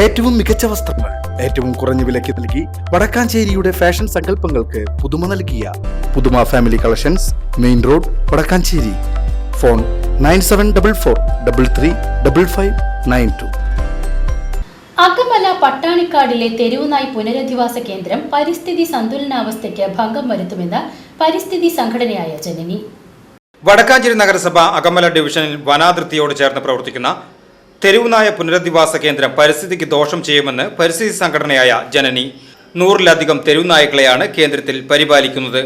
ഏറ്റവും മികച്ച വസ്ത്രങ്ങൾ ഏറ്റവും കുറഞ്ഞ വിലയ്ക്ക് നൽകി വടക്കാഞ്ചേരിയുടെ ഫാഷൻ സങ്കല്പങ്ങൾക്ക് പുതുമ നൽകിയ പുതുമ family collections main road Vadakkanchery. Phone nine seven double four double three double five nine two. Akamala പട്ടാണിക്കാടിലെ തെരുവുനായ് പുനരധിവാസ കേന്ദ്രം പരിസ്ഥിതി സന്തുലനാവസ്ഥയ്ക്ക് ഭംഗം വരുത്തുമെന്ന് പരിസ്ഥിതി സംഘടനയായ ജനനി. വടക്കാഞ്ചേരി നഗരസഭ അകമല ഡിവിഷനിൽ വനാതിർത്തിയോട് ചേർന്ന് പ്രവർത്തിക്കുന്ന തെരുവുനായ പുനരധിവാസ കേന്ദ്രം പരിസ്ഥിതിക്ക് ദോഷം ചെയ്യുമെന്ന് പരിസ്ഥിതി സംഘടനയായ ജനനി. നൂറിലധികം തെരുവുനായ്ക്കളെയാണ് കേന്ദ്രത്തിൽ പരിപാലിക്കുന്നത്.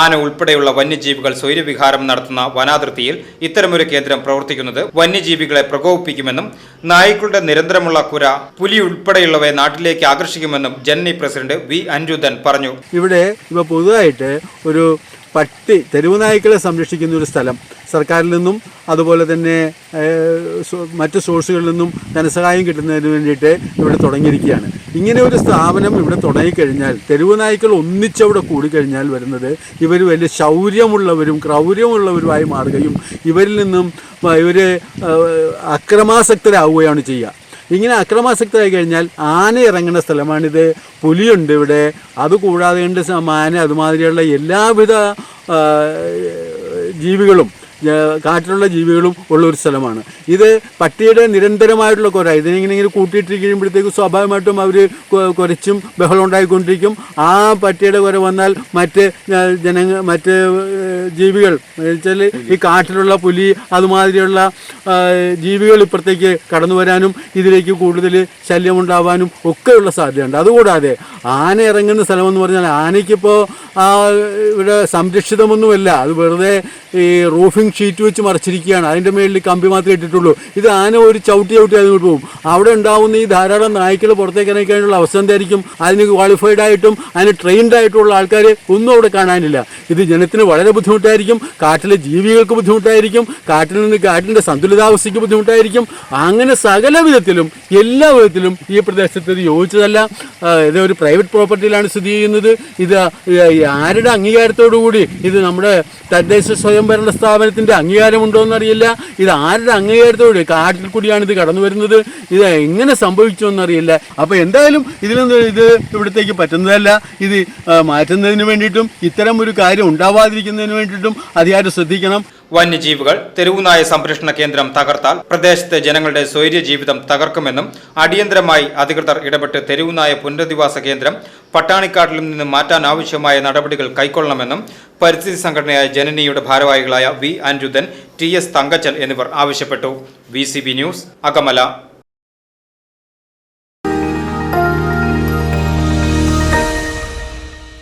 ആന ഉൾപ്പെടെയുള്ള വന്യജീവികൾ സ്വൈര്യവിഹാരം നടത്തുന്ന വനാതിർത്തിയിൽ ഇത്തരമൊരു കേന്ദ്രം പ്രവർത്തിക്കുന്നത് വന്യജീവികളെ പ്രകോപിപ്പിക്കുമെന്നും നായ്ക്കളുടെ നിരന്തരമുള്ള കുര പുലി ഉൾപ്പെടെയുള്ളവയെ നാട്ടിലേക്ക് ആകർഷിക്കുമെന്നും ജനനി പ്രസിഡന്റ് വി അനിരുദ്ധൻ പറഞ്ഞു. ഇവിടെ ഇവ പൊതുവായിട്ട് ഒരു പട്ടി തെരുവ് നായ്ക്കളെ സംരക്ഷിക്കുന്ന ഒരു സ്ഥലം. സർക്കാരിൽ നിന്നും അതുപോലെ തന്നെ മറ്റ് സോഴ്സുകളിൽ നിന്നും ധനസഹായം കിട്ടുന്നതിന് വേണ്ടിയിട്ട് ഇവിടെ തുടങ്ങിയിരിക്കുകയാണ്. ഇങ്ങനെ ഒരു സ്ഥാപനം ഇവിടെ തുടങ്ങിക്കഴിഞ്ഞാൽ തെരുവ് നായ്ക്കൾ ഒന്നിച്ചവിടെ കൂടിക്കഴിഞ്ഞാൽ വരുന്നത് ഇവർ വലിയ ശൗര്യമുള്ളവരും ക്രൗര്യമുള്ളവരുമായി മാറുകയും ഇവരിൽ നിന്നും ഇവർ അക്രമാസക്തരാവുകയാണ് ചെയ്യുക. ഇങ്ങനെ അക്രമാസക്തരായി കഴിഞ്ഞാൽ ആന ഇറങ്ങുന്ന സ്ഥലമാണിത്. പുലിയുണ്ട് ഇവിടെ. അതുകൂടാതെ ഉണ്ട് മാന അതുമാതിരിയുള്ള എല്ലാവിധ ജീവികളും കാട്ടിലുള്ള ജീവികളും ഉള്ള ഒരു സ്ഥലമാണ്. ഇത് പട്ടിയുടെ നിരന്തരമായിട്ടുള്ള കുര ഇതിനിങ്ങനെ ഇങ്ങനെ കൂട്ടിയിട്ടിരിക്കുമ്പോഴത്തേക്ക് സ്വാഭാവികമായിട്ടും അവർ കുരച്ചും ബഹളം ഉണ്ടായിക്കൊണ്ടിരിക്കും. ആ പട്ടിയുടെ കുര വന്നാൽ മറ്റ് ജനങ്ങൾ മറ്റ് ജീവികൾ വെച്ചാൽ ഈ കാട്ടിലുള്ള പുലി അതുമാതിരിയുള്ള ജീവികൾ ഇപ്പുറത്തേക്ക് കടന്നു വരാനും ഇതിലേക്ക് കൂടുതൽ ശല്യമുണ്ടാവാനും ഒക്കെയുള്ള സാധ്യതയുണ്ട്. അതുകൂടാതെ ആന ഇറങ്ങുന്ന സ്ഥലമെന്ന് പറഞ്ഞാൽ ആനയ്ക്കിപ്പോൾ ഇവിടെ സംരക്ഷിതമൊന്നുമല്ല. അത് വെറുതെ ഈ റൂഫിംഗ് ഷീറ്റ് വെച്ച് മറച്ചിരിക്കുകയാണ്. അതിന്റെ മേളിൽ കമ്പി മാത്രമേ ഇട്ടിട്ടുള്ളൂ. ഇത് ആന ഒരു ചവിട്ടി ചവിട്ടി അതിന് പോകും. അവിടെ ഉണ്ടാവുന്ന ഈ ധാരാളം നായ്ക്കൾ പുറത്തേക്ക് ഇറങ്ങിക്കാനുള്ള അവസരം എന്തായിരിക്കും? അതിന് ക്വാളിഫൈഡ് ആയിട്ടും അതിന് ട്രെയിൻഡ് ആയിട്ടുള്ള ആൾക്കാർ ഒന്നും അവിടെ കാണാനില്ല. ഇത് ജനത്തിന് വളരെ ബുദ്ധിമുട്ടായിരിക്കും. കാട്ടിലെ ജീവികൾക്ക് ബുദ്ധിമുട്ടായിരിക്കും. കാട്ടിൽ നിന്ന് കാട്ടിന്റെ സന്തുലിതാവസ്ഥയ്ക്ക് ബുദ്ധിമുട്ടായിരിക്കും. അങ്ങനെ സകല വിധത്തിലും എല്ലാ വിധത്തിലും ഈ പ്രദേശത്ത് ഇത് യോജിച്ചതല്ല. ഇത് ഒരു പ്രൈവറ്റ് പ്രോപ്പർട്ടിയിലാണ് സ്ഥിതി ചെയ്യുന്നത്. ഇത് ആരുടെ അംഗീകാരത്തോടു കൂടി? ഇത് നമ്മുടെ തദ്ദേശ സ്വയംഭരണ സ്ഥാപനത്തിന്റെ അംഗീകാരമുണ്ടോ എന്നറിയില്ല. ഇത് ആരുടെ അംഗീകാരത്തോടെ കാട്ടിൽ കൂടിയാണ് ഇത് കടന്നു വരുന്നത്. ഇത് എങ്ങനെ സംഭവിച്ചു എന്നറിയില്ല. അപ്പോൾ എന്തായാലും ഇതിലൊന്നും ഇത് ഇവിടത്തേക്ക് പറ്റുന്നതല്ല. ഇത് മാറ്റുന്നതിന് വേണ്ടിയിട്ടും ഇത്തരം ഒരു കാര്യം ഉണ്ടാവാതിരിക്കുന്നതിന് വേണ്ടിയിട്ടും അധികാരം ശ്രദ്ധിക്കണം. വന്യജീവികൾ തെരുവുനായ സംരക്ഷണ കേന്ദ്രം തകർത്താൽ പ്രദേശത്തെ ജനങ്ങളുടെ സ്വൈര്യ ജീവിതം തകർക്കുമെന്നും അടിയന്തരമായി അധികൃതർ ഇടപെട്ട് തെരുവുനായ പുനരധിവാസ കേന്ദ്രം പട്ടാണിക്കാട്ടിൽ നിന്ന് മാറ്റാൻ ആവശ്യമായ നടപടികൾ കൈക്കൊള്ളണമെന്നും പരിസ്ഥിതി സംഘടനയായ ജനനിയുടെ ഭാരവാഹികളായ V Aniruddhan T S Thankachan എന്നിവർ ആവശ്യപ്പെട്ടു. V news Akamala.